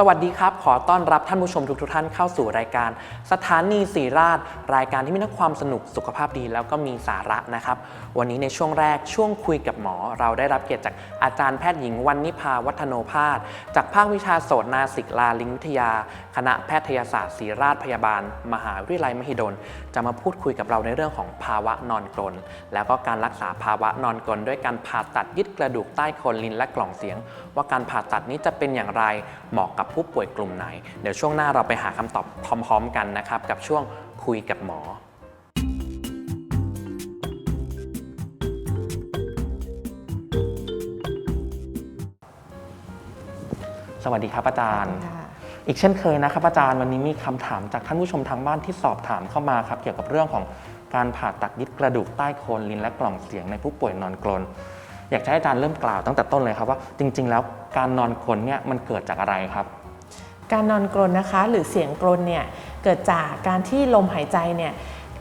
สวัสดีครับ ขอต้อนรับท่านผู้ชมทุกๆท่านเข้าสู่รายการ สถานีสีราช รายการที่มีทั้งความสนุกสุขภาพดีแล้วก็มีสาระนะครับ วันนี้ในช่วงแรกช่วงคุยกับหมอ เราได้รับเกียรติจากอาจารย์แพทย์หญิงวันนิพาวัฒโนภาสจากภาควิชาโสตนาสิกลาลิงวิทยา คณะแพทยศาสตร์ศิริราชพยาบาล มหาวิทยาลัยมหิดล จะมาพูดคุยกับเราในเรื่องของภาวะนอนกรนแล้วก็การรักษาภาวะนอนกรนด้วยการผ่าตัดยึดกระดูกใต้โคนลิ้นและกล่องเสียง ว่าการผ่าตัดนี้จะเป็นอย่างไรเหมาะกับผู้ป่วยกลุ่มไหน เดี๋ยวช่วงหน้าเราไปหาคำตอบพร้อม ๆ กันนะครับกับช่วงคุยกับหมอสวัสดีครับอาจารย์ค่ะอีกเช่นเคยนะครับอาจารย์วันนี้มีคำถามจากท่านผู้ชมทางบ้านที่สอบถามเข้ามาครับ เกี่ยวกับเรื่องของการผ่าตัดยึดกระดูกใต้โคนลิ้นและกล่องเสียงในผู้ป่วยนอนกรน อยากจะให้อาจารย์เริ่มกล่าวตั้งแต่ต้นเลยครับว่าจริง ๆ แล้วการนอนกรนเนี่ยมันเกิดจากอะไรครับ การนอนกรนนะคะ หรือเสียงกรนเนี่ยเกิดจากการที่ลมหายใจเนี่ย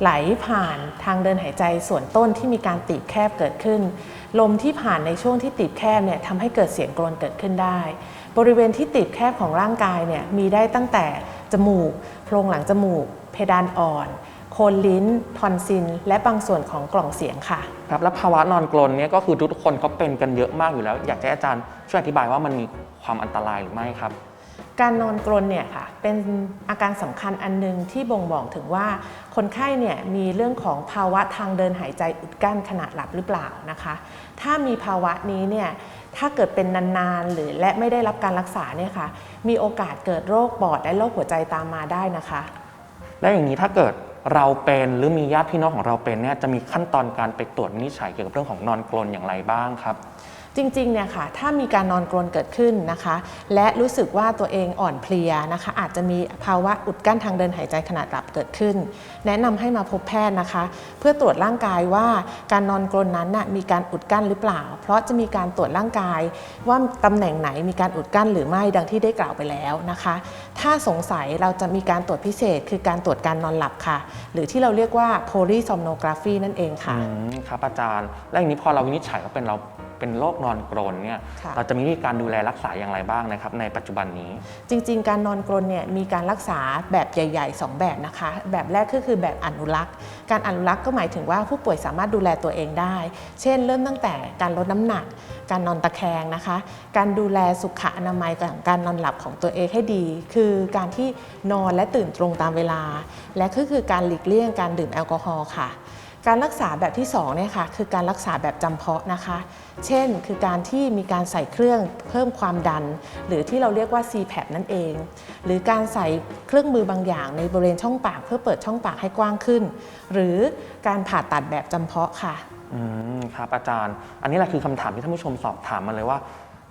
ไหลผ่านทางเดินหายใจส่วนต้นที่มีการตีบแคบเกิดขึ้น ลมที่ผ่านในช่วงที่ตีบแคบเนี่ยทำให้เกิดเสียงกรนเกิดขึ้นได้ บริเวณที่ตีบแคบของร่างกายเนี่ยมีได้ตั้งแต่จมูกโพรงหลังจมูก เพดานอ่อนโคนลิ้นทอนซิลและบางส่วนของกล่องเสียงค่ะครับแล้วภาวะนอนกรนเนี่ยก็คือทุกคนเขาเป็นกันเยอะมากอยู่แล้ว อยากจะให้อาจารย์ช่วยอธิบายว่ามันมีความอันตรายหรือไม่ครับ การนอนกรนเนี่ยค่ะเป็นอาการสำคัญอันหนึ่งที่บ่งบอกถึงว่าคนไข้เนี่ยมีเรื่องของภาวะทางเดินหายใจอุดกั้นขณะหลับหรือเปล่านะคะ ถ้ามีภาวะนี้เนี่ยถ้าเกิดเป็นนานๆ หรือและไม่ได้รับการรักษาเนี่ยค่ะมีโอกาสเกิดโรคปอดและโรคหัวใจตามมาได้นะคะ และอย่างนี้ถ้าเกิดเราเป็นหรือมีญาติพี่น้องของเราเป็นเนี่ยจะมีขั้นตอนการไปตรวจนิจฉัยเกี่ยวกับเรื่องของนอนกรนอย่างไรบ้างครับ จริงๆเนี่ยค่ะถ้ามีการนอนกรนเกิดขึ้นนะคะ และรู้สึกว่าตัวเองอ่อนเพลียนะคะ อาจจะมีภาวะอุดกั้นทางเดินหายใจขณะหลับเกิดขึ้น แนะนำให้มาพบแพทย์นะคะ เพื่อตรวจร่างกายว่าการนอนกรนนั้นน่ะมีการอุดกั้นหรือเปล่า เพราะจะมีการตรวจร่างกาย ว่าตำแหน่งไหนมีการอุดกั้นหรือไม่ดังที่ได้กล่าวไปแล้วนะคะ ถ้าสงสัยเราจะมีการตรวจพิเศษ คือการตรวจการนอนหลับค่ะ หรือที่เราเรียกว่า polysomnography นั่นเองค่ะอืมครับอาจารย์แล้วอย่างนี้พอเราวินิจฉัยว่าเป็นเรา เป็นโรคนอนกรนเนี่ยค่ะ เราจะมีวิธีการดูแลรักษาอย่างไรบ้างนะครับ ในปัจจุบันนี้ จริง ๆ การนอนกรนเนี่ยมีการรักษาแบบใหญ่ ๆ 2 แบบนะคะ แบบแรกก็คือแบบอนุรักษ์ การอนุรักษ์ก็หมายถึงว่าผู้ป่วยสามารถดูแลตัวเองได้ เช่น เริ่มตั้งแต่การลดน้ำหนัก การนอนตะแคงนะคะ การดูแลสุขอนามัยของการนอนหลับของตัวเองให้ดี คือการที่นอนและตื่นตรงตามเวลา และก็คือการหลีกเลี่ยงการดื่มแอลกอฮอล์ค่ะ การรักษาแบบที่2เนี่ยค่ะคือการรักษาแบบจำเพาะนะคะ เช่น คือการที่มีการใส่เครื่องเพิ่มความดัน หรือที่เราเรียกว่า CPAP นั่นเอง หรือการใส่เครื่องมือบางอย่างในบริเวณช่องปากเพื่อเปิดช่องปากให้กว้างขึ้น หรือการผ่าตัดแบบจำเพาะค่ะ อืมครับอาจารย์ อันนี้แหละคือคำถามที่ท่านผู้ชมสอบถามมาเลยว่า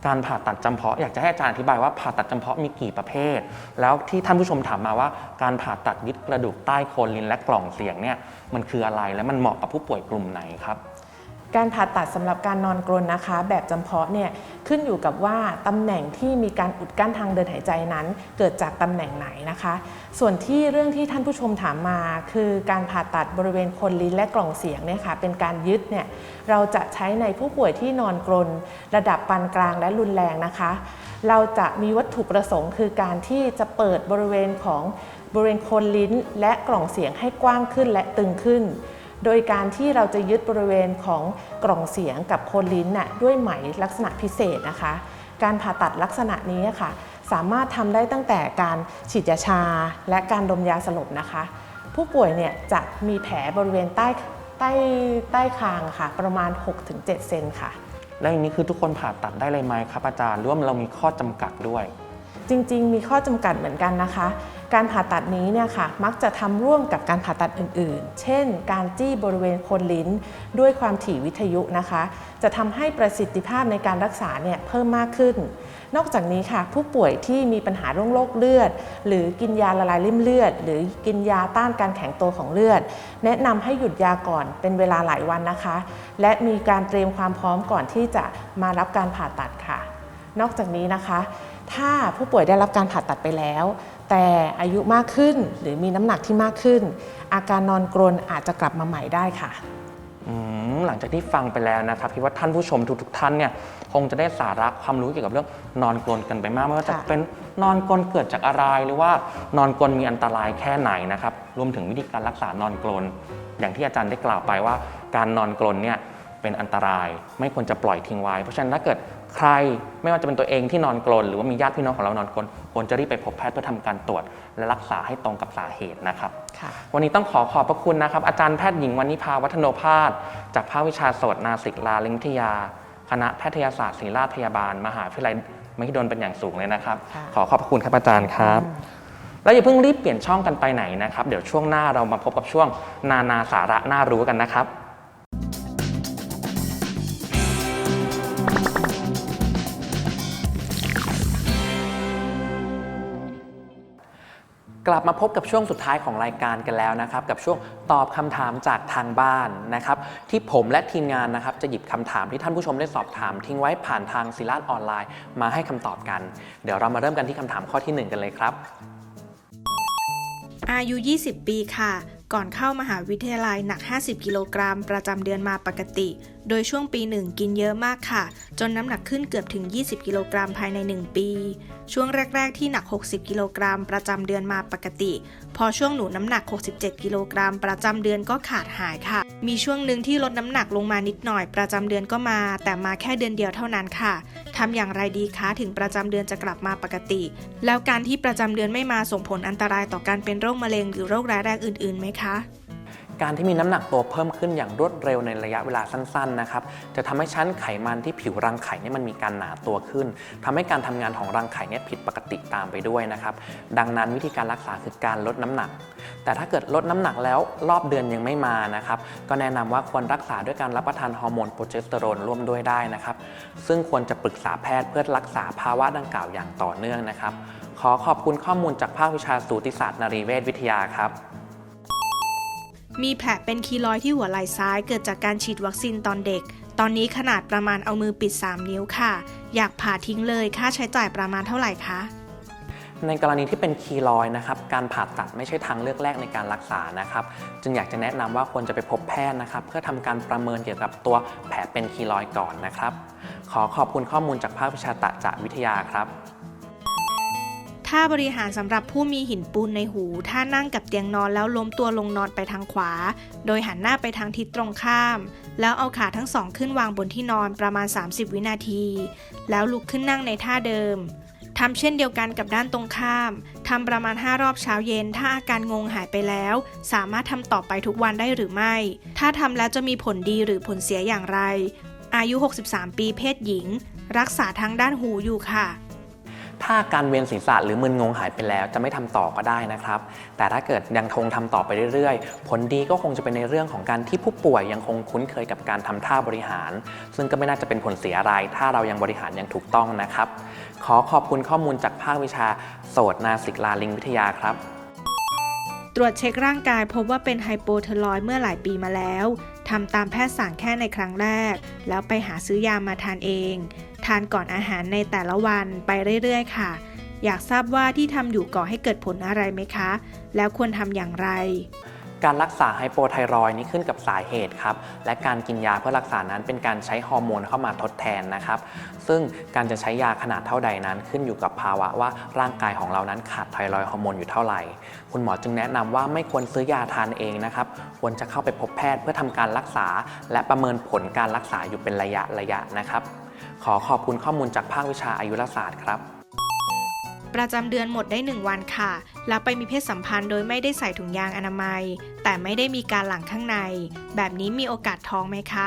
การผ่าตัดจำเพาะอยากจะให้อาจารย์อธิบายว่าผ่าตัดจำเพาะมีกี่ประเภท แล้วที่ท่านผู้ชมถามมาว่าการผ่าตัดยึดกระดูกใต้โคนลิ้นและกล่องเสียงเนี่ยมันคืออะไรและมันเหมาะกับผู้ป่วยกลุ่มไหนครับ การผ่าตัดสำหรับการนอนกรนนะคะ แบบจำเพาะเนี่ยขึ้นอยู่กับว่าตำแหน่งที่มีการอุดกั้นทางเดินหายใจนั้น เกิดจากตำแหน่งไหนนะคะ ส่วนที่เรื่องที่ท่านผู้ชมถามมา คือการผ่าตัดบริเวณคนลิ้นและกล่องเสียงเนี่ยค่ะเป็นการยึดเนี่ยเราจะใช้ในผู้ป่วยที่นอนกรน ระดับปานกลางและรุนแรงนะคะ เราจะมีวัตถุประสงค์ คือการที่จะเปิดบริเวณของบริเวณคนลิ้นและกล่องเสียงให้กว้างขึ้นและตึงขึ้น โดยการที่เราจะยึดบริเวณของกล่องเสียงกับโคนลิ้นน่ะด้วยไหมลักษณะพิเศษนะคะ การผ่าตัดลักษณะนี้ค่ะ สามารถทำได้ตั้งแต่การฉีดยาชา และการดมยาสลบนะคะ ผู้ป่วยเนี่ยจะมีแผลบริเวณใต้ใต้ใต้คางค่ะ ประมาณ 6-7 เซนค่ะ แล้วอย่างนี้คือทุกคนผ่าตัดได้เลยไหมครับอาจารย์หรือว่าเรามีข้อจำกัดด้วย จริง ๆ มีข้อจำกัดเหมือนกันนะคะ การผ่าตัดนี้เนี่ยค่ะมักจะทำร่วมกับการผ่าตัดอื่นๆ เช่น การจี้บริเวณโคนลิ้น ด้วยความถี่วิทยุนะคะ จะทำให้ประสิทธิภาพในการรักษาเนี่ยเพิ่มมากขึ้น นอกจากนี้ค่ะ ผู้ป่วยที่มีปัญหาเรื่องโรคเลือด หรือกินยาละลายริ่มเลือด หรือกินยาต้านการแข็งตัวของเลือด แนะนำให้หยุดยาก่อนเป็นเวลาหลายวันนะคะ และมีการเตรียมความพร้อมก่อนที่จะมารับการผ่าตัดค่ะ นอกจากนี้นะคะ ถ้าผู้ป่วยได้รับการผ่าตัดไปแล้ว แต่อายุมากขึ้นหรือมีน้ำหนักที่มากขึ้น อาการนอนกรนอาจจะกลับมาใหม่ได้ค่ะ อืมหลังจากที่ฟังไปแล้วนะครับคิดว่าท่านผู้ชมทุกๆท่านเนี่ยคงจะได้สาระความรู้เกี่ยวกับเรื่องนอนกรนกันไปมากไม่ว่าจะค่ะ เป็นนอนกรนเกิดจากอะไรหรือว่านอนกรนมีอันตรายแค่ไหนนะครับรวมถึงวิธีการรักษานอนกรนอย่างที่อาจารย์ได้กล่าวไปว่า การนอนกรนเนี่ยเป็นอันตรายไม่ควรจะปล่อยทิ้งไว้ เพราะฉะนั้นถ้าเกิดใครไม่ว่าจะเป็นตัวเองที่นอนกรนหรือว่ามีญาติพี่น้องของเรานอนกรน ควรจะรีบไปพบแพทย์เพื่อทำการตรวจ และรักษาให้ตรงกับสาเหตุนะครับค่ะวันนี้ต้องขอขอบพระคุณนะครับ อาจารย์แพทย์หญิงวันนิพาวัฒโนภาสจากภาควิชาโสตนาสิกลาลิงวิทยา คณะแพทยศาสตร์ศิริราชพยาบาล มหาวิทยาลัยมหิดลเป็นอย่างสูงเลยนะครับค่ะขอขอบพระคุณครับอาจารย์ครับแล้วอย่าเพิ่งรีบเปลี่ยนช่องกันไปไหนนะครับ เดี๋ยวช่วงหน้าเรามาพบกับช่วงนานาสาระน่ารู้กันนะครับ กลับมาพบกับช่วงสุดท้ายของรายการกันแล้วนะครับ กับช่วงตอบคำถามจากทางบ้านนะครับ ที่ผมและทีมงานนะครับ จะหยิบคำถามที่ท่านผู้ชมได้สอบถาม ทิ้งไว้ผ่านทางศิลาออนไลน์มาให้คำตอบกัน เดี๋ยวเรามาเริ่มกันที่คำถามข้อทีหนึ่งกันเลยครับ อายุ 20 ปีค่ะ ก่อนเข้ามหาวิทยาลัยหนัก 50 กิโลกรัมประจำเดือนมาปกติ โดยช่วงปีหนึ่งกินเยอะมากค่ะ จนน้ำหนักขึ้นเกือบถึง 20 กิโลกรัมภายใน 1 ปี ช่วงแรก ๆ ที่หนัก 60 กิโลกรัมประจำเดือนมาปกติ พอช่วงหนูน้ำหนัก 67 กิโลกรัมประจำเดือนก็ขาดหายค่ะ มีช่วงหนึ่งที่ลดน้ำหนักลงมานิดหน่อยประจำเดือนก็มา แต่มาแค่เดือนเดียวเท่านั้นค่ะทำอย่างไรดีคะถึงประจำเดือนจะกลับมาปกติ แล้วการที่ประจำเดือนไม่มาส่งผลอันตรายต่อการเป็นโรคมะเร็งหรือโรคร้ายแรงอื่นๆไหมคะ การที่มีน้ำหนักตัวเพิ่มขึ้นอย่างรวดเร็วในระยะเวลาสั้นๆนะครับจะทำให้ชั้นไขมันที่ผิวรังไข่เนี่ยมันมีการหนาตัวขึ้นทำให้การทำงานของรังไข่เนี่ยผิดปกติตามไปด้วยนะครับดังนั้นวิธีการรักษาคือการลดน้ำหนัก แต่ถ้าเกิดลดน้ำหนักแล้วรอบเดือนยังไม่มานะครับก็แนะนำว่าควรรักษาด้วยการรับประทานฮอร์โมนโปรเจสเตอโรนร่วมด้วยได้นะครับซึ่งควรจะปรึกษาแพทย์เพื่อรักษาภาวะดังกล่าวอย่างต่อเนื่องนะครับขอขอบคุณข้อมูลจากภาควิชาสูติศาสตร์นรีเวชวิทยาครับ มีแผลเป็นคีลอยที่หัวไหล่ซ้ายเกิดจากการฉีดวัคซีนตอนเด็ก ตอนนี้ขนาดประมาณเอามือปิด 3 นิ้วค่ะ อยากผ่าทิ้งเลยค่าใช้จ่ายประมาณเท่าไหร่คะในกรณีที่เป็นคีลอยนะครับการผ่าตัดไม่ใช่ทางเลือกแรกในการรักษานะครับ จึงอยากจะแนะนำว่าควรจะไปพบแพทย์นะครับ เพื่อทำการประเมินเกี่ยวกับตัวแผลเป็นคีลอยก่อนนะครับ ขอขอบคุณข้อมูลจากภาควิชาตะจะวิทยาครับ ถ้าบริหารสำหรับผู้มีหินปูนในหูถ้านั่งกับเตียงนอนแล้วล้มตัวลงนอนไปทางขวา โดยหันหน้าไปทางทิศตรงข้าม แล้วเอาขาทั้งสองขึ้นวางบนที่นอนประมาณ 30 วินาที แล้วลุกขึ้นนั่งในท่าเดิมทำเช่นเดียวกันกับด้านตรงข้าม ทำประมาณ 5 รอบเช้าเย็น ถ้าอาการงงหายไปแล้ว สามารถทำต่อไปทุกวันได้หรือไม่ ถ้าทำแล้วจะมีผลดีหรือผลเสียอย่างไร อายุ 63 ปีเพศหญิง รักษาทางด้านหูอยู่ค่ะ ถ้าการเวียนศีรษะหรือมึนงงหายไปแล้ว จะไม่ทำต่อก็ได้นะครับ แต่ถ้าเกิดยังคงทำต่อไปเรื่อยๆ ผลดีก็คงจะเป็นในเรื่องของการที่ผู้ป่วยยังคงคุ้นเคยกับการทำท่าบริหาร ซึ่งก็ไม่น่าจะเป็นผลเสียอะไร ถ้าเรายังบริหารอย่างถูกต้องนะครับ ขอขอบคุณข้อมูลจากภาควิชา โสตนาสิกลาลิงวิทยาครับ ตรวจเช็คร่างกายพบว่าเป็นไฮโปเทอรอยด์เมื่อหลายปีมาแล้วทำตามแพทย์สั่งแค่ในครั้งแรก แล้วไปหาซื้อยามาทานเอง ทานก่อนอาหารในแต่ละวันไปเรื่อยๆ ค่ะ อยากทราบว่าที่ทำอยู่ก่อให้เกิดผลอะไรไหมคะ แล้วควรทำอย่างไร การรักษาไฮโปไทรอยนี้ขึ้นกับสาเหตุครับ และการกินยาเพื่อรักษานั้นเป็นการใช้ฮอร์โมนเข้ามาทดแทนนะครับ ซึ่งการจะใช้ยาขนาดเท่าใดนั้นขึ้นอยู่กับภาวะว่าร่างกายของเรานั้นขาดไทรอยฮอร์โมนอยู่เท่าไหร่ คุณหมอจึงแนะนำว่าไม่ควรซื้อยาทานเองนะครับ ควรจะเข้าไปพบแพทย์เพื่อทำการรักษา และประเมินผลการรักษาอยู่เป็นระยะระยะนะครับ ขอขอบคุณข้อมูลจากภาควิชาอายุรศาสตร์ครับ ประจำเดือนหมดได้ 1 วันค่ะ แล้วไปมีเพศสัมพันธ์โดยไม่ได้ใส่ถุงยางอนามัย แต่ไม่ได้มีการหลั่งข้างใน แบบนี้มีโอกาสท้องไหมคะ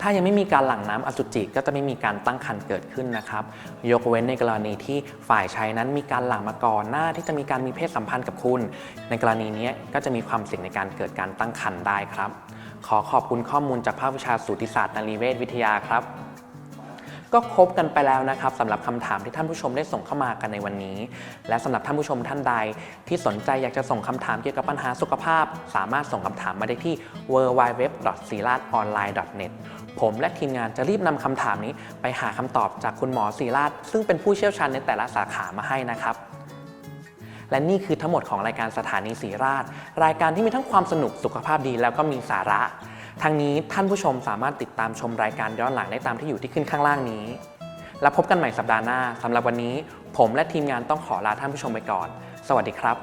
ถ้ายังไม่มีการหลั่งน้ำอสุจิก็จะไม่มีการตั้งครรภ์เกิดขึ้นนะครับ ยกเว้นในกรณีที่ฝ่ายชายนั้นมีการหลั่งมาก่อนหน้าที่จะมีการมีเพศสัมพันธ์กับคุณ ในกรณีนี้ก็จะมีความเสี่ยงในการเกิดการตั้งครรภ์ได้ครับ ขอขอบคุณข้อมูลจากภาควิชาสูติศาสตร์นรีเวชวิทยาครับ ก็ครบกันไปแล้วนะครับสำหรับคำถามที่ท่านผู้ชมได้ส่งเข้ามากันในวันนี้ และสำหรับท่านผู้ชมท่านใด ที่สนใจอยากจะส่งคำถามเกี่ยวกับปัญหาสุขภาพ สามารถส่งคำถามมาได้ที่ w w w s i r a t o n l i n e n e t ผมและทีมงานจะรีบนำคำถามนี้ไปหาคำตอบจากคุณหมอศิราชซึ่งเป็นผู้เชี่ยวชาญในแต่ละสาขามาให้นะครับ และนี่คือทั้งหมดของรายการสถานีสีราช รายการที่มีทั้งความสนุกสุขภาพดีแล้วก็มีสาระ ทางนี้ท่านผู้ชมสามารถติดตามชมรายการย้อนหลังได้ตามที่อยู่ที่ขึ้นข้างล่างนี้ แล้วพบกันใหม่สัปดาห์หน้าสำหรับวันนี้ ผมและทีมงานต้องขอลาท่านผู้ชมไปก่อน สวัสดีครับ